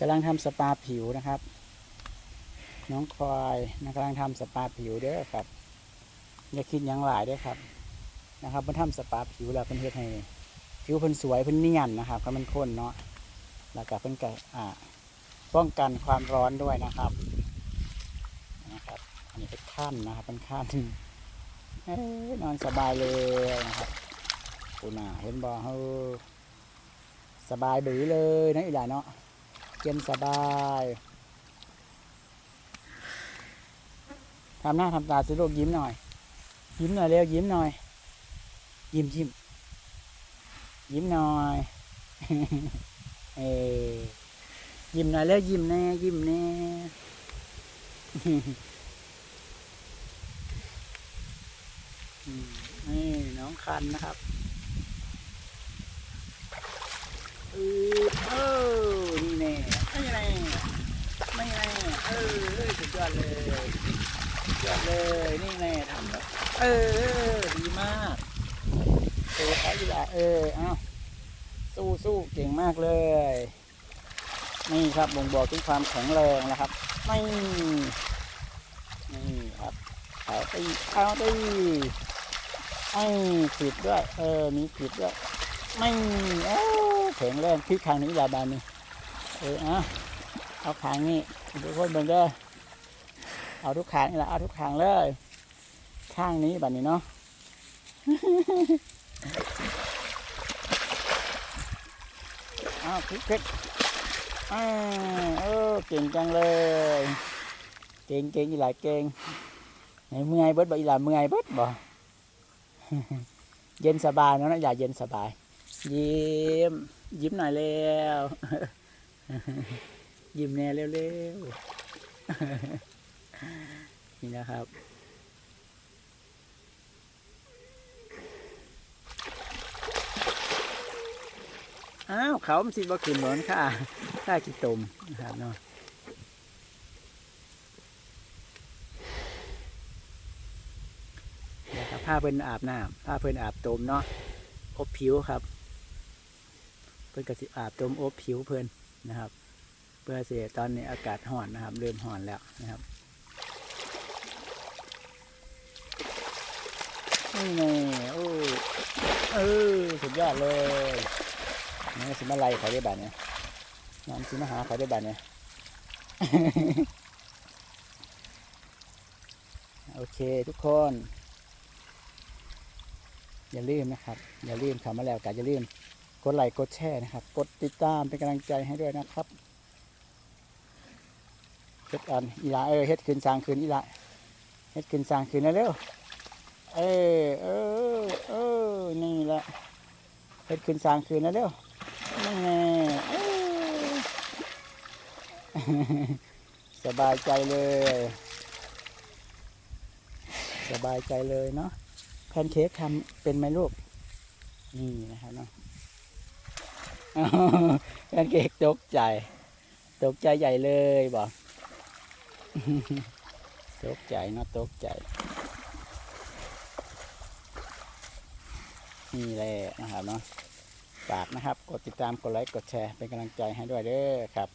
กำลังทำสปาผิวนะครับ น้องควายนะกำลังทำสปาผิวเด้อครับ อย่าคิดยังหลายเด้อครับ นะครับเพิ่นทำสปาผิวแล้วเพิ่นเฮ็ดให้ผิวเพิ่นสวยเพิ่นเนียนนะครับก็มันข้นเนาะแล้วก็เพิ่นก็อ่าป้องกันความร้อนด้วยนะครับนะครับ อันนี้เป็นขั้นนะครับเป็นขั้นเอ้ยนอนสบายเลยนะครับกูนาเห็นบ่เฮาสบายบือเลยนะอีหลาเนาะ เย็นสบายทำหน้าทำตาสิลูกยิ้มหน่อย ยิ้มหน่อยเร็วยิ้มหน่อย ยิ้มยิ้มยิ้มหน่อยเอยิ้มหน่อยแล้วยิ้มแน่ยิ้มแน่นี่น้องคันนะครับอือเออนี่แน่ไม่แน่ไม่แน่ เออเอ้ยสุดยอดเลยสุดยอดเลยนี่แน่ทำแบบเออดีมากโอ้เขาอีละเออเอ้าสู้สู้เก่งมากเลย นี่ครับบ่งบอกถึงความแข็งแรงนะครับไม่นี่ครับเอาตีเอาตีไอ้ผิดด้วย เออ มีผิดด้วย ไม่เอ้าแข็งแรงพลิกข้างนี้ลาบานนี่เออเอา เอาขางนี้ทุกคนเบิ่งเด้อเอาทุกขางนี่ละเอาทุกขางเลย ข้างนี้แบัดนี้เนาะเอาพลิกพลิกอ่าเออเก่งจังเลย เก่งเก่งอีหลายเก่งไหนเมื่อยเบิดบ่อีหลาเมื่อยเบิดบ่เย็นสบายเนาะนะอย่าเย็นสบาย ยิ้ม ยิ้มหน่อยเร็ว ยิ้มแน่เร็วๆนี่นะครับ อ้าวเขามันสิบ่ขึ้นหนอนค่ะค่าขี้ตมนะครับเนาะครับผ้าเพิ่นอาบน้ำผ้าเพิ่นอาบตมเนาะอบผิวครับ เพิ่นก็สิอาบตมอบผิวเพิ่นนะครับ เพื่อเสียตอนนี้อากาศห่อนนะครับ เริ่มห่อนแล้วนะครับนี่ไงโอ้เออสุดยอดเลยนี่สิมาไล่เขาได้บาดเนี่ยงานสิมาหาเขาได้บาดเนี่ยโอเคทุกคน อย่าลืมนะครับ อย่าลืมเข้ามาแล้วก็อย่าลืมกดไลค์กดแชร์นะครับ กดติดตามเป็นกำลังใจให้ด้วยนะครับ เฮ็ดอันอีลาเออเฮ็ดคืนสร้างคืนอีลาเฮ็ดคืนสร้างคืนนะเร็วเออเออเออนี่แหละเฮ็ดคืนสร้างคืนนะเร็วนี่ไงสบายใจเลย สบายใจเลยเนาะแพนเค้กทำเป็นไหมลูกนี่นะครับเนาะแพนเค้กตกใจ ตกใจใหญ่เลยบอก ตกใจเนาะตกใจนี่แหละนะครับเนาะฝากนะครับ กดติดตาม กดไลค์ กดแชร์ เป็นกำลังใจให้ด้วยเด้อครับ